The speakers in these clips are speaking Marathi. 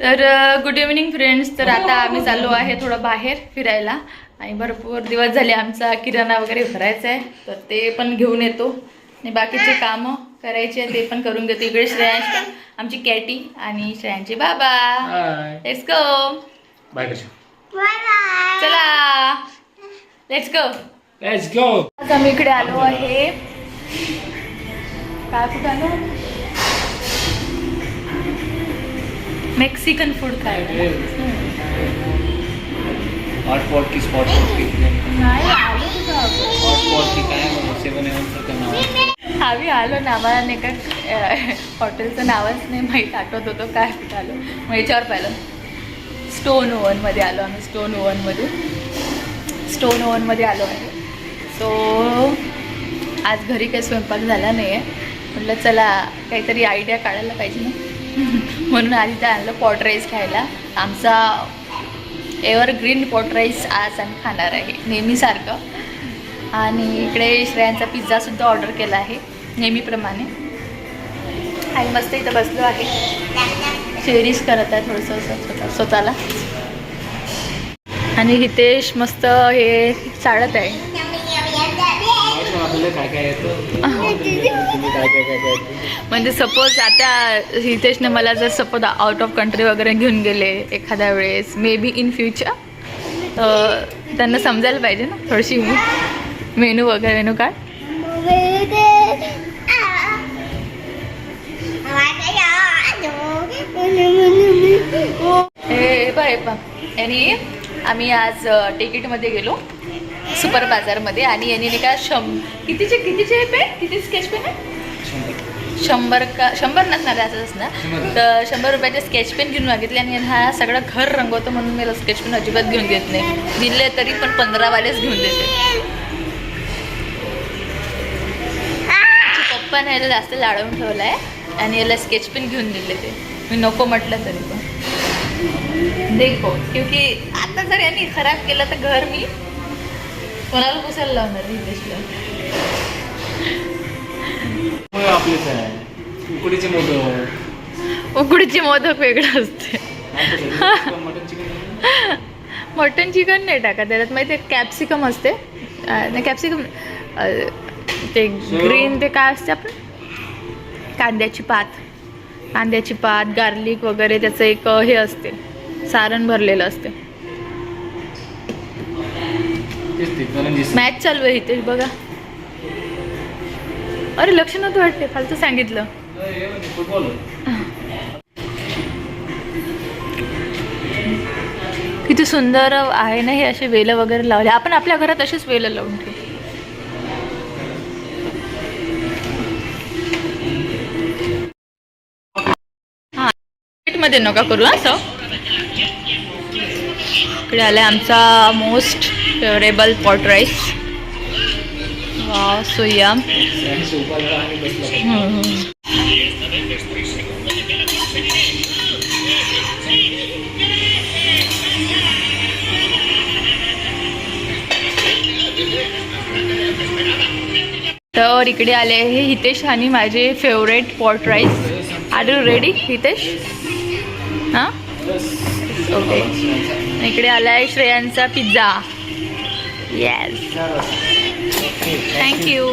तर गुड इव्हनिंग फ्रेंड्स तर आता आम्ही चाललो आहे थोडं बाहेर फिरायला. आणि भरपूर दिवस झाले आमचा किराणा वगैरे भरायचा आहे. तर ते पण घेऊन येतो. आणि बाकीचे कामं करायचे आहे ते पण करून घेतो. इकडे श्रेयांश आमची कॅटी आणि श्रेयांचे बाबा. लेट्स गो बाय चला. लेट्स गो लेट्स गो आज आम्ही इकडे आलो आहे. काय कुठे आलो? मेक्सिकन फूड खायला की स्पॉट की काय सेवन आम्ही आलो ना आम्हाला नाही का हॉटेलचं नावच नाही माहीत. आठवत होतं काय आलो. मग याच्यावर पाहिलं. स्टोन ओव्हनमध्ये आलो आम्ही स्टोन ओव्हनमध्ये स्टोन ओव्हनमध्ये आलो आहे सो आज घरी काही स्वयंपाक झाला नाही आहे म्हटलं चला काहीतरी आयडिया काढायला पाहिजे ना. म्हणून आधी तर आणलं पॉट राईस खायला. आमचा एव्हरग्रीन पॉट राईस आज आम्ही खाणार आहे नेहमीसारखं. आणि इकडे श्रेयांचा पिझ्झासुद्धा ऑर्डर केला आहे नेहमीप्रमाणे. आणि मस्त इथं बसलो आहे. चेरीज करत आहे थोडंसं स्वतः स्वतःला. आणि हितेश मस्त हे चाळत आहे. काय काय येतं? म्हणजे सपोज आता हितेशने मला जर सपोज आउट ऑफ कंट्री वगैरे घेऊन गेले एखाद्या वेळेस मे बी इन फ्युचर तर त्यांना समजायला पाहिजे ना थोडीशी मेनू वगैरे मेनू कार्ड? हे बाय आणि आम्ही आज तिकीटमध्ये गेलो. सुपर बाजारमध्ये आणि यांनी का शं कितीचे कितीचे पेन किती स्केच पेन आहे? शंभर का शंभर नसणार असंच ना शंभर. तर शंभर रुपयाचे स्केच पेन घेऊन मागितले आणि हा सगळं घर रंगवतो म्हणून मी स्केच पेन अजिबात घेऊन देत नाही. दिले तरी पण पंधरावालेच घेऊन देते. पप्पाने याला जास्त लाडवून ठेवला आहे आणि याला स्केच पेन घेऊन दिले ते. मी नको म्हटलं तरी पण. देखो क्योंकि आता जर यांनी खराब केलं तर घर मी कोणाला पुसायला लावणार आपलेच आहे उकडीचे मोदक उकडीचे मोदक वेगळं असते मटन चिकन मटन चिकन नाही टाका त्याच्यात माहिती आहे कॅप्सिकम असते नाही कॅप्सिकम ते ग्रीन ते काय असते आपण कांद्याची पात कांद्याची पात गार्लिक वगैरे त्याचं एक हे असते सारण भरलेलं असते मॅच चालू आहे इथे बघा. अरे लक्ष नव्हतं वाटते फालतू सांगितलं. फुटबॉल किती सुंदर आहे ना हे असे वेलं वगैरे लावले. आपण आपल्या घरात असेच वेलं लावून ठेवू. हा मध्ये नका करू असं इकडे आलाय आमचा मोस्ट फेवरेबल पॉट राईस वा सोया तर इकडे आले आहे हितेश आणि माझे favourite pot rice are you ready Hitesh? हां? ओके इकडे आला आहे श्रेयांचा पिझ्झा. येस थँक्यू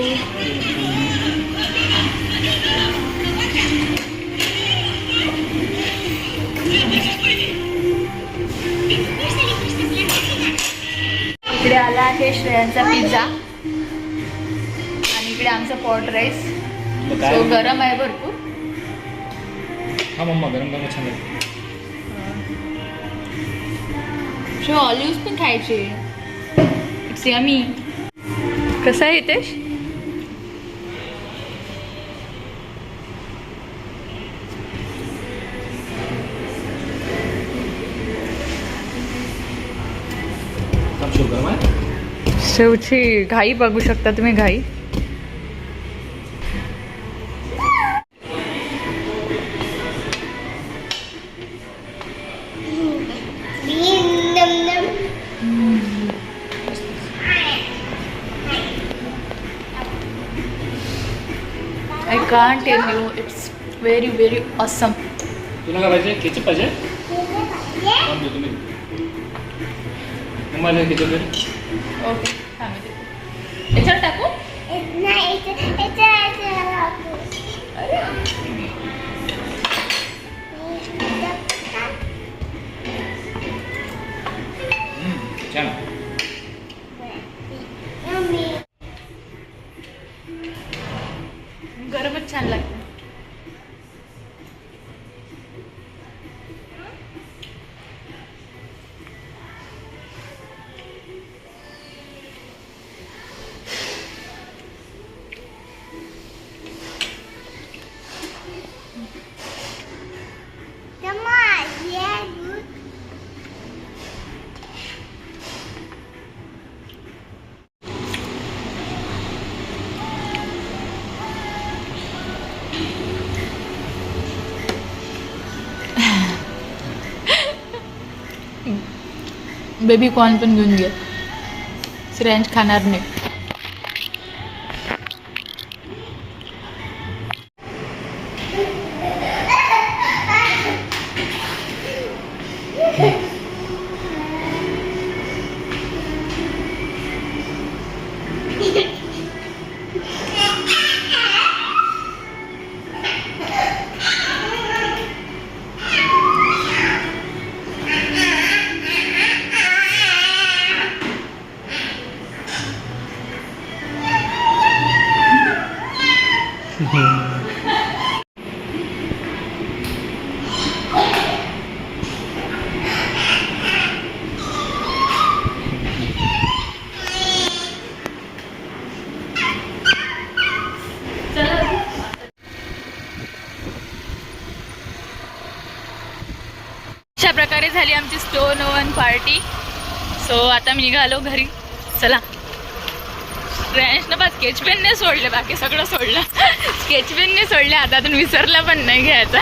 इकडे आला आहे श्रेयांचा पिझ्झा. आणि इकडे आमचा पॉट राईस गरम आहे भरपूर. हा मम्मा गरम गरम छान शो ऑलिव्स पण खायचे. इट्स यमी कसं आहे हितेश? शेवची घाई बघू शकता तुम्ही घाई. I can't tell you it's very very awesome तुला काय पाहिजे केचप पाहिजे थांब देतो मी मम्माला किती तरी ओके आम्ही देतो याच्यावर टाकू अरे बेबी कॉर्न पण घेऊन घे. श्रेयांश खाणार नाही. झाली आमची स्टोन ओव्हन पार्टी. सो आता मी निघालो घरी. चला. ना बा स्केच पेनने सोडले बाकी सगळं सोडलं. स्केच पेनने सोडले आता तर विसरला पण नाही घ्यायचा.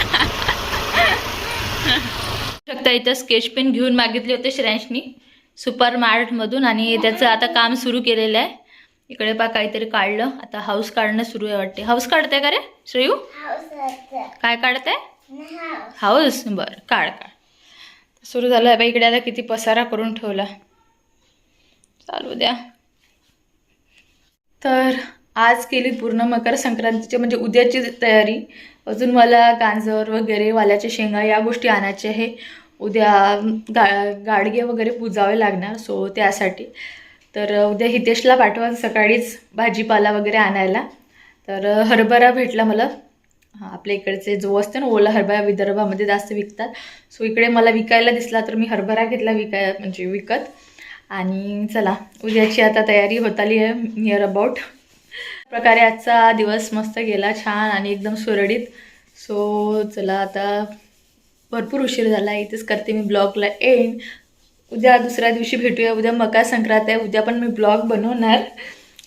शकता इथं स्केच पेन घेऊन मागितले होते श्रेयांशनी सुपर मार्टमधून आणि त्याचं आता काम सुरू केलेलं आहे. इकडे पा काहीतरी काढलं. आता हाऊस काढणं सुरू आहे वाटते. हाऊस काढते का रे श्रेयू? काय काढते हाऊस बरं काढ काढ. सुरू झालं. आहे बाई इकडे आता किती पसारा करून ठेवला. चालू द्या. तर आज केली पूर्ण मकर संक्रांतीची म्हणजे उद्याची तयारी. अजून मला गांजर वगैरे वाल्याच्या शेंगा या गोष्टी आणायच्या आहे. उद्या गा गाडगे वगैरे पुजावे लागणार सो त्यासाठी. तर उद्या हितेशला पाठवा सकाळीच भाजीपाला वगैरे आणायला. तर हरभरा भेटला मला. आपल्या इकडचे जो असते ना ओला हरभरा विदर्भामध्ये जास्त विकतात. सो इकडे मला विकायला दिसला तर मी हरभरा घेतला विकाय म्हणजे विकत. आणि चला उद्याची आता तयारी होत आली आहे नियर अबाउट प्रकारे आजचा दिवस मस्त गेला छान आणि एकदम सुरळीत. सो चला आता भरपूर उशीर झाला इथेच करते मी ब्लॉगला एंड उद्या दुसऱ्या दिवशी भेटूया उद्या मकर संक्रांत आहे उद्या पण मी ब्लॉग बनवणार.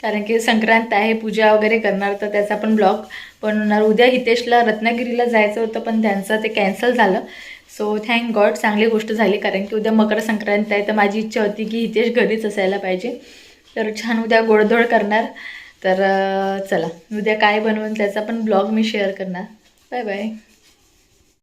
कारण की संक्रांत आहे पूजा वगैरे करणार तर त्याचा पण ब्लॉग बनवणार उद्या हितेशला रत्नागिरीला जायचं होतं पण त्यांचं ते कॅन्सल झालं. सो थँक गॉड चांगली गोष्ट झाली कारण की उद्या मकर संक्रांत आहे. तर माझी इच्छा होती की हितेश घरीच असायला पाहिजे. तर छान उद्या गोडधोड करणार. तर चला. उद्या काय बनवून त्याचा पण ब्लॉग मी शेअर करणार. Bye bye